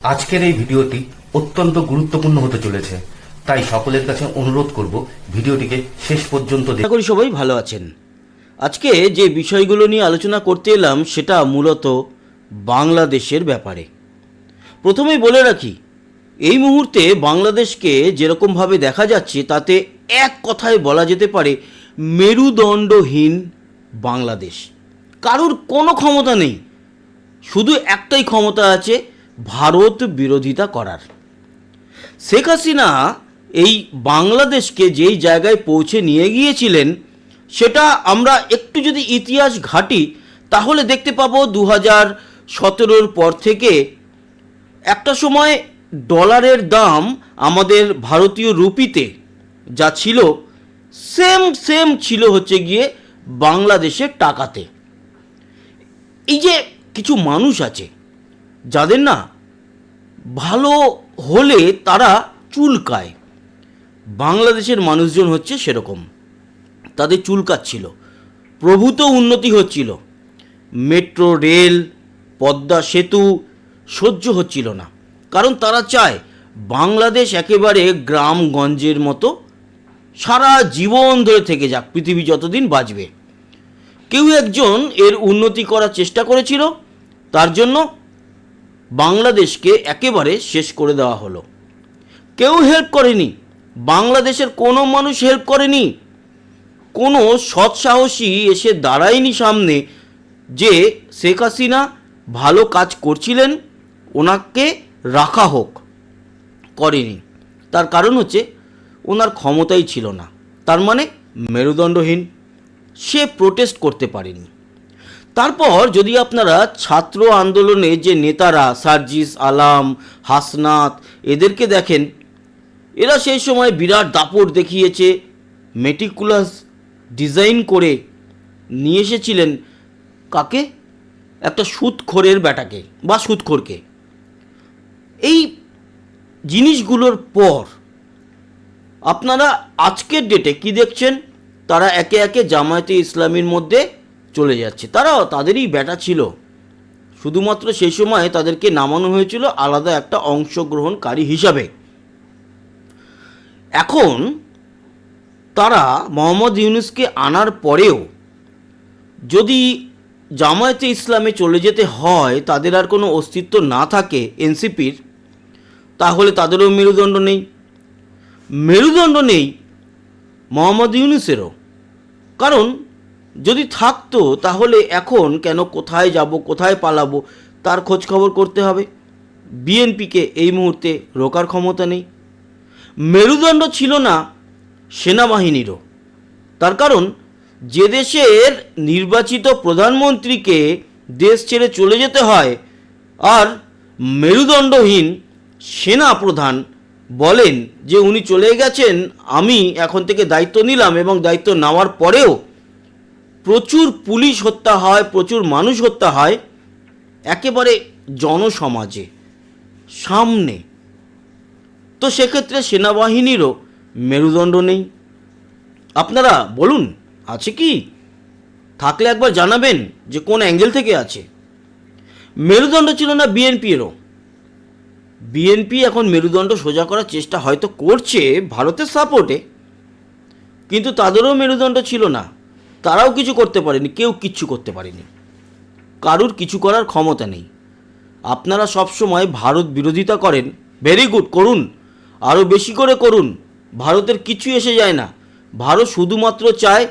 আজকের এই ভিডিওটি অত্যন্ত গুরুত্বপূর্ণ হতে চলেছে, তাই সকলের কাছে অনুরোধ করব ভিডিওটিকে শেষ পর্যন্ত আশা করি সবাই ভালো আছেন। আজকে যে বিষয়গুলো নিয়ে আলোচনা করতে এলাম, সেটা মূলত বাংলাদেশের ব্যাপারে। প্রথমেই বলে রাখি, এই মুহূর্তে বাংলাদেশকে যেরকমভাবে দেখা যাচ্ছে, তাতে এক কথায় বলা যেতে পারে মেরুদণ্ডহীন বাংলাদেশ। কারুর কোনো ক্ষমতা নেই। শুধু একটাই ক্ষমতা আছে ভারত বিরোধিতা করার। শেখ হাসিনা এই বাংলাদেশকে যেই জায়গায় পৌঁছে নিয়ে গিয়েছিলেন, সেটা আমরা একটু যদি ইতিহাস ঘাঁটি, তাহলে দেখতে পাবো দু হাজার সতেরোর পর থেকে একটা সময় ডলারের দাম আমাদের ভারতীয় রুপিতে যা ছিল, সেম সেম ছিল হচ্ছে গিয়ে বাংলাদেশের টাকাতে। এই যে কিছু মানুষ আছে যাদের না ভালো হলে তারা চুলকায় বাংলাদেশের মানুষজন হচ্ছে সেরকম। তাদের চুলকাচ্ছিল প্রভূত উন্নতি হচ্ছিল। মেট্রো, রেল, পদ্মা সেতু সহ্য হচ্ছিল না। কারণ তারা চায় বাংলাদেশ একেবারে গ্রামগঞ্জের মতো সারা জীবন ধরে থেকে যাক, পৃথিবী যতদিন বাঁচবে। কেউ একজন এর উন্নতি করার চেষ্টা করেছিল। তার জন্য বাংলাদেশকে একেবারে শেষ করে দেওয়া হলো। কেউ হেল্প করেনি। বাংলাদেশের কোনো মানুষ হেল্প করেনি। কোনো সৎসাহসী এসে দাঁড়ায়নি সামনে যে শেখ হাসিনা ভালো কাজ করছিলেন, ওনাকে রাখা হোক, করেনি। তার কারণ হচ্ছে, ওনার ক্ষমতাই ছিল না। তার মানে মেরুদণ্ডহীন। সে প্রোটেস্ট করতে পারেনি। তারপর যদি আপনারা ছাত্র আন্দোলনে যে নেতারা সার্জিস, আলাম, হাসনাত এদেরকে দেখেন, এরা সেই সময় বিরাট দাপট দেখিয়েছে মেটিকুলাস ডিজাইন করে নিয়ে এসেছিলেন কাকে? একটা সুদখোরের ব্যাটাকে বা সুদখোরকে এই জিনিসগুলোর পর আপনারা আজকের ডেটে কি দেখছেন? তারা একে একে জামায়াতে ইসলামীর মধ্যে চলে যাচ্ছে। তারাও তাদেরই ব্যাটা ছিল। শুধুমাত্র সেই সময় তাদেরকে নামানো হয়েছিল আলাদা একটা অংশগ্রহণকারী হিসাবে। এখন তারা মোহাম্মদ ইউনুসকে আনার পরেও যদি জামায়াতে ইসলামে চলে যেতে হয়, তাদের আর কোনো অস্তিত্ব না থাকে এনসিপির, তাহলে তাদেরও মেরুদণ্ড নেই। মেরুদণ্ড নেই মোহাম্মদ ইউনুসেরও। কারণ যদি থাকতো, তাহলে এখন কেন কোথায় যাব, কোথায় পালাবো, তার খোঁজ খবর করতে হবে। বিএনপিকে এই মুহূর্তে রোকার ক্ষমতা নেই। মেরুদণ্ড ছিল না সেনাবাহিনীরও। তার কারণ, যে দেশের নির্বাচিত প্রধানমন্ত্রীকে দেশ ছেড়ে চলে যেতে হয়, আর মেরুদণ্ডহীন সেনা প্রধান বলেন যে, উনি চলে গেছেন, আমি এখন থেকে দায়িত্ব নিলাম এবং দায়িত্ব নেওয়ার পরেও প্রচুর পুলিশ হত্যা হয়, প্রচুর মানুষ হত্যা হয়, একেবারে জনসমাজে, সামনে। তো সেক্ষেত্রে সেনাবাহিনীরও মেরুদণ্ড নেই। আপনারা বলুন, আছে কি? থাকলে একবার জানাবেন যে কোন অ্যাঙ্গেল থেকে আছে। মেরুদণ্ড ছিল না বিএনপিরও। বিএনপি এখন মেরুদণ্ড সোজা করার চেষ্টা হয়তো করছে ভারতের সাপোর্টে কিন্তু তাদেরও মেরুদণ্ড ছিল না। তারাও কিছু করতে পারেনি, কেউ কিচ্ছু করতে পারেনি। কারুর কিছু করার ক্ষমতা নেই। আপনারা সবসময় ভারত বিরোধিতা করেন ভেরি গুড করুন। আরও বেশি করে করুন। ভারতের কিছু এসে যায় না। ভারত শুধুমাত্র চায়,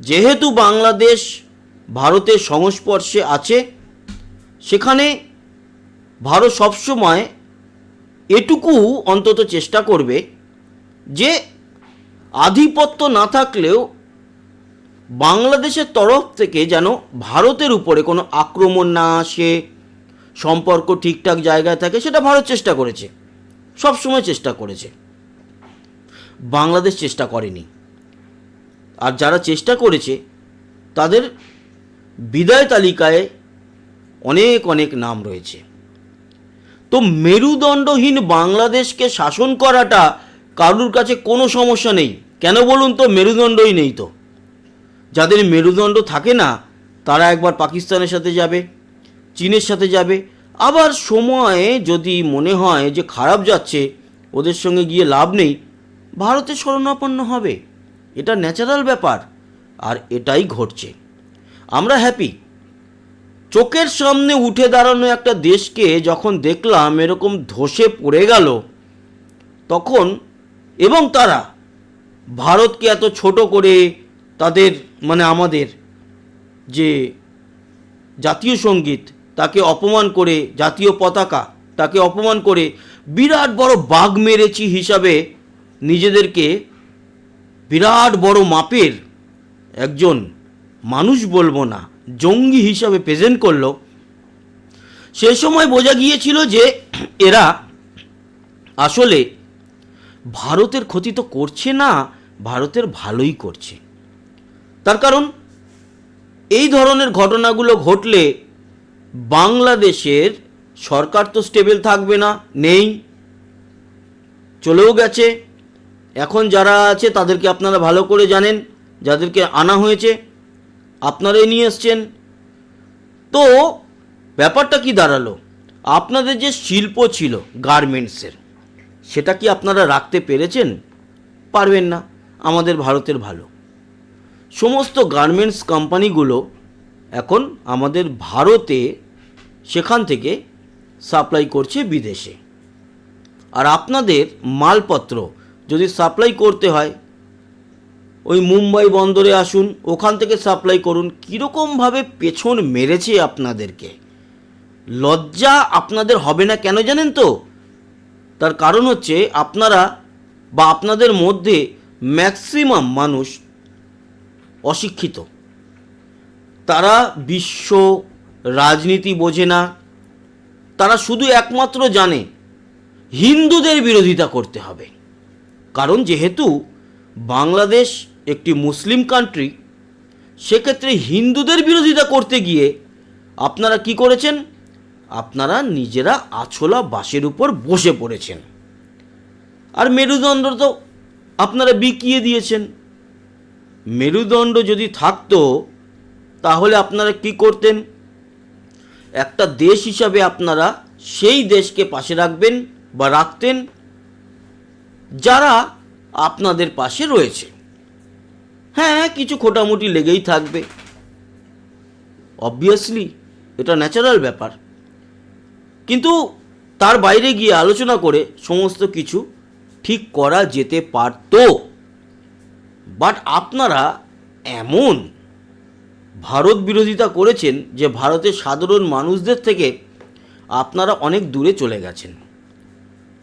যেহেতু বাংলাদেশ ভারতের সংস্পর্শে আছে, সেখানে ভারত সবসময় এটুকু অন্তত চেষ্টা করবে যে আধিপত্য না থাকলেও বাংলাদেশের তরফ থেকে যেন ভারতের উপরে কোনো আক্রমণ না আসে, সম্পর্ক ঠিকঠাক জায়গায় থাকে, সেটা ভারত চেষ্টা করেছে। সব সময় চেষ্টা করেছে। বাংলাদেশ চেষ্টা করেনি। আর যারা চেষ্টা করেছে, তাদের বিদায় তালিকায় অনেক অনেক নাম রয়েছে। তো মেরুদণ্ডহীন বাংলাদেশকে শাসন করাটা কারুর কাছে কোনো সমস্যা নেই। কেন বলুন তো, মেরুদণ্ডই নেই তো। যাদের মেরুদণ্ড থাকে না, তারা একবার পাকিস্তানের সাথে যাবে, চীনের সাথে যাবে। আবার সময়ে যদি মনে হয় যে খারাপ যাচ্ছে, ওদের সঙ্গে গিয়ে লাভ নেই, ভারতে শরণাপন্ন হবে। এটা ন্যাচারাল ব্যাপার, আর এটাই ঘটছে। আমরা হ্যাপি চোখের সামনে উঠে দাঁড়ানো একটা দেশকে যখন দেখলাম এরকম ধসে পড়ে গেল, তখন এবং তারা, ভারতকে এত ছোট করে তাদের মানে আমাদের যে জাতীয় সংগীত, তাকে অপমান করে জাতীয় পতাকা, তাকে অপমান করে বিরাট বড় বাঘ মেরেছি হিসাবে নিজেদেরকে বিরাট বড় মাপের একজন মানুষ বলব না, জঙ্গি হিসাবে প্রেজেন্ট করল। সে সময় বোঝা গিয়েছিল যে এরা আসলে ভারতের ক্ষতি তো করছে না, ভারতের ভালোই করছে। তার কারণ, এই ধরনের ঘটনাগুলো ঘটলে বাংলাদেশের সরকার তো স্টেবল থাকবে না, নেই, চলেও গেছে। এখন যারা আছে তাদেরকে আপনারা ভালো করে জানেন, যাদেরকে আনা হয়েছে, আপনারাই নিয়ে এসছেন। তো ব্যাপারটা কি দাঁড়াল? আপনাদের যে শিল্প ছিল গার্মেন্টসের, সেটা কি আপনারা রাখতে পেরেছেন? পারবেন না, আমাদের ভারতের ভালো। সমস্ত গার্মেন্টস কোম্পানিগুলো এখন আমাদের ভারতে সেখান থেকে সাপ্লাই করছে বিদেশে। আর আপনাদের মালপত্র যদি সাপ্লাই করতে হয়, ওই মুম্বাই বন্দরে আসুন, ওখান থেকে সাপ্লাই করুন, কীরকমভাবে পেছন মেরেছে আপনাদেরকে? লজ্জা আপনাদের হবে না কেন জানেন তো? তার কারণ হচ্ছে আপনারা বা আপনাদের মধ্যে ম্যাক্সিমাম মানুষ অশিক্ষিত। তারা বিশ্ব রাজনীতি বোঝে না। তারা শুধু একমাত্র জানে, হিন্দুদের বিরোধিতা করতে হবে। কারণ যেহেতু বাংলাদেশ একটি মুসলিম কান্ট্রি সেক্ষেত্রে হিন্দুদের বিরোধিতা করতে গিয়ে আপনারা কি করেছেন? আপনারা নিজেরা আছলা বাসের উপর বসে পড়েছেন। আর মেরুদণ্ড তো আপনারা বিকিয়ে দিয়েছেন। মেরুদণ্ড যদি থাকতো, তাহলে আপনারা কি করতেন? একটা দেশ হিসাবে আপনারা সেই দেশকে পাশে রাখবেন বা রাখতেন যারা আপনাদের পাশে রয়েছে। হ্যাঁ কিছু খোটামুটি লেগেই থাকবে। অবভিয়াসলি এটা ন্যাচারাল ব্যাপার। কিন্তু তার বাইরে গিয়ে আলোচনা করে সমস্ত কিছু ঠিক করা যেতে পারতো। বাট আপনারা এমন ভারত বিরোধিতা করেছেন যে ভারতের সাধারণ মানুষদের থেকে আপনারা অনেক দূরে চলে গেছেন।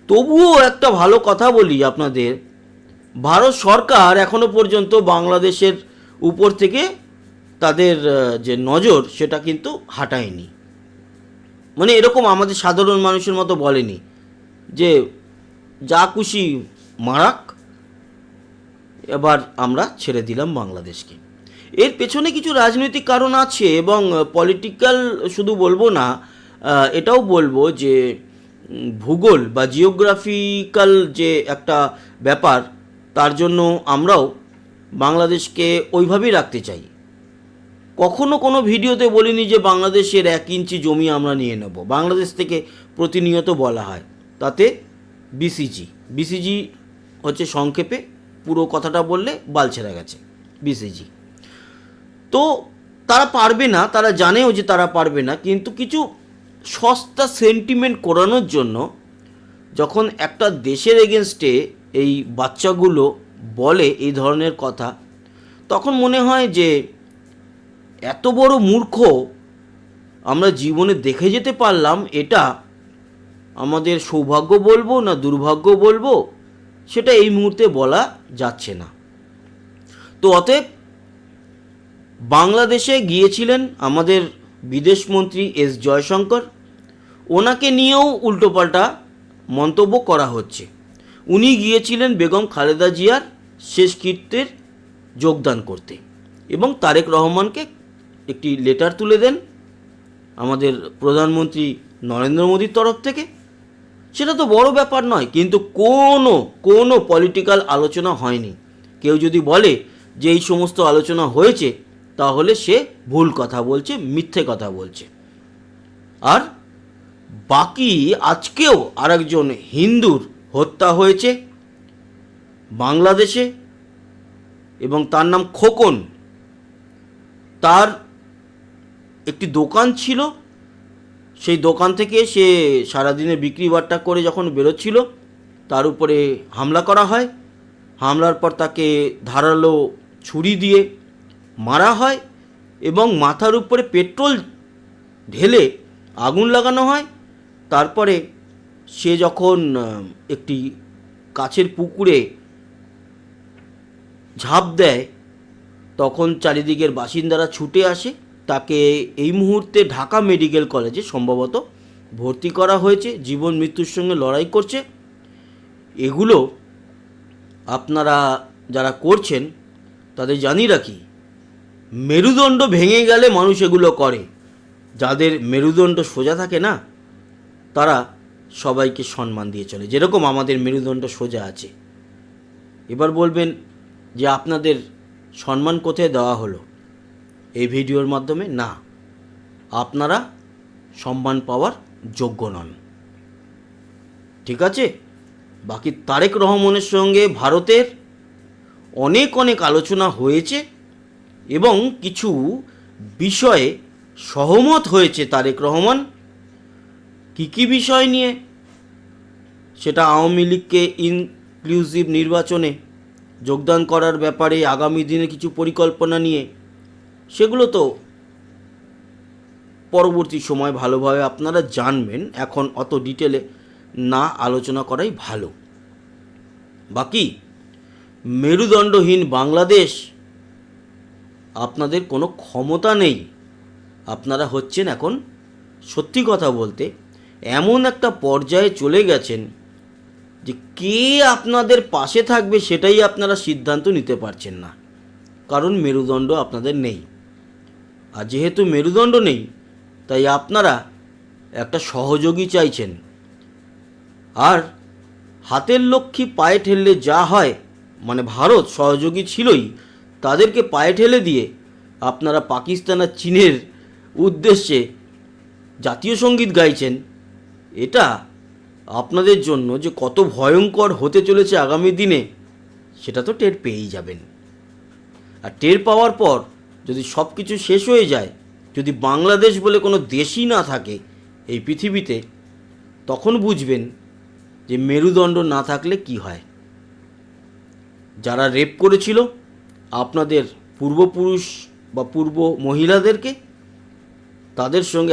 তবুও একটা ভালো কথা বলি আপনাদের, ভারত সরকার এখনও পর্যন্ত বাংলাদেশের উপর থেকে তাদের যে নজর, সেটা কিন্তু হাঁটায়নি। মানে এরকম আমাদের সাধারণ মানুষের মতো বলেনি যে যা খুশি মারাক এবার আমরা ছেড়ে দিলাম বাংলাদেশকে। এর পেছনে কিছু রাজনৈতিক কারণ আছে এবং পলিটিক্যাল শুধু বলব না এটাও বলব যে ভূগোল বা জিওগ্রাফিক্যাল যে একটা ব্যাপার, তার জন্য আমরাও বাংলাদেশকে ওইভাবেই রাখতে চাই। কখনো কোনো ভিডিওতে বলিনি যে বাংলাদেশের এক ইঞ্চি জমি আমরা নিয়ে নেব। বাংলাদেশ থেকে প্রতিনিয়ত বলা হয়। তাতে বিসিজি বিসিজি হচ্ছে সংক্ষেপে পুরো কথাটা বললে বাল ছেড়ে গেছে বিসিজি তো তারা পারবে না, তারা জানেও যে তারা পারবে না, কিন্তু কিছু সস্তা সেন্টিমেন্ট করানোর জন্য যখন একটা দেশের এগেনস্টে এই বাচ্চাগুলো বলে এই ধরনের কথা, তখন মনে হয় যে এত বড় মূর্খ আমরা জীবনে দেখে যেতে পারলাম, এটা আমাদের সৌভাগ্য বলব না দুর্ভাগ্য বলব? সেটা এই মুহূর্তে বলা যাচ্ছে না। তো অতএব বাংলাদেশে গিয়েছিলেন আমাদের বিদেশমন্ত্রী এস জয়শঙ্কর। ওনাকে নিয়েও উল্টোপাল্টা মন্তব্য করা হচ্ছে। উনি গিয়েছিলেন বেগম খালেদা জিয়ার শেষকৃত্যের যোগদান করতে এবং তারেক রহমানকে একটি লেটার তুলে দেন আমাদের প্রধানমন্ত্রী নরেন্দ্র মোদীর তরফ থেকে। সেটা তো বড় ব্যাপার নয়, কিন্তু কোনো কোনো পলিটিক্যাল আলোচনা হয়নি। কেউ যদি বলে যে এই সমস্ত আলোচনা হয়েছে, তাহলে সে ভুল কথা বলছে, মিথ্যে কথা বলছে। আর বাকি আজকেও আরেকজন হিন্দুর হত্যা হয়েছে, বাংলাদেশে, এবং তার নাম খোকন। তার একটি দোকান ছিল সেই দোকান থেকে সে সারাদিনে বিক্রি বাট্টা করে যখন বেরোচ্ছিল, তার উপরে হামলা করা হয়। হামলার পর তাকে ধারালো ছুরি দিয়ে মারা হয় এবং মাথার উপরে পেট্রোল ঢেলে আগুন লাগানো হয়। তারপরে সে যখন একটি কাছের পুকুরে ঝাঁপ দেয়, তখন চারিদিকের বাসিন্দারা ছুটে আসে। তাকে এই মুহূর্তে ঢাকা মেডিকেল কলেজে সম্ভবত ভর্তি করা হয়েছে, জীবন মৃত্যুর সঙ্গে লড়াই করছে। এগুলো আপনারা যারা করছেন, তাদের জানি রাখি, মেরুদণ্ড ভেঙে গেলে মানুষ এগুলো করে। যাদের মেরুদণ্ড সোজা থাকে না, তারা সবাইকে সম্মান দিয়ে চলে। যেরকম আমাদের মেরুদণ্ড সোজা আছে। এবার বলবেন যে আপনাদের সম্মান কোথায় দেওয়া হলো? এই ভিডিওর মাধ্যমে না, আপনারা সম্মান পাওয়ার যোগ্য নন। ঠিক আছে? বাকি তারেক রহমানের সঙ্গে ভারতের অনেক অনেক আলোচনা হয়েছে এবং কিছু বিষয়ে সহমত হয়েছে তারেক রহমান। কী কী বিষয় নিয়ে? সেটা আওয়ামী লীগকে ইনক্লুসিভ নির্বাচনে যোগদান করার ব্যাপারে আগামী দিনে কিছু পরিকল্পনা নিয়ে সেগুলো তো পরবর্তী সময় ভালোভাবে আপনারা জানবেন। এখন অত ডিটেলে না আলোচনা করাই ভালো। বাকি, মেরুদণ্ডহীন বাংলাদেশ, আপনাদের কোনো ক্ষমতা নেই। আপনারা হচ্ছেন এখন সত্যি কথা বলতে এমন একটা পর্যায়ে চলে গেছেন যে কে আপনাদের পাশে থাকবে সেটাই আপনারা সিদ্ধান্ত নিতে পারছেন না। কারণ মেরুদণ্ড আপনাদের নেই। আর যেহেতু মেরুদণ্ড নেই, তাই আপনারা একটা সহযোগী চাইছেন। আর হাতের লক্ষ্মী পায়ে ঠেললে যা হয় মানে ভারত সহযোগী ছিলই, তাদেরকে পায়ে ঠেলে দিয়ে আপনারা পাকিস্তান আর চীনের উদ্দেশ্যে জাতীয় সংগীত গাইছেন। এটা আপনাদের জন্য যে কত ভয়ঙ্কর হতে চলেছে আগামী দিনে, সেটা তো টের পেয়েই যাবেন। আর টের পাওয়ার পর যদি সব কিছু শেষ হয়ে যায়, যদি বাংলাদেশ বলে কোনো দেশই না থাকে এই পৃথিবীতে, তখন বুঝবেন যে মেরুদণ্ড না থাকলে কি হয়। যারা রেপ করেছিল, আপনাদের পূর্বপুরুষ বা পূর্ব মহিলাদেরকে, তাদের সঙ্গে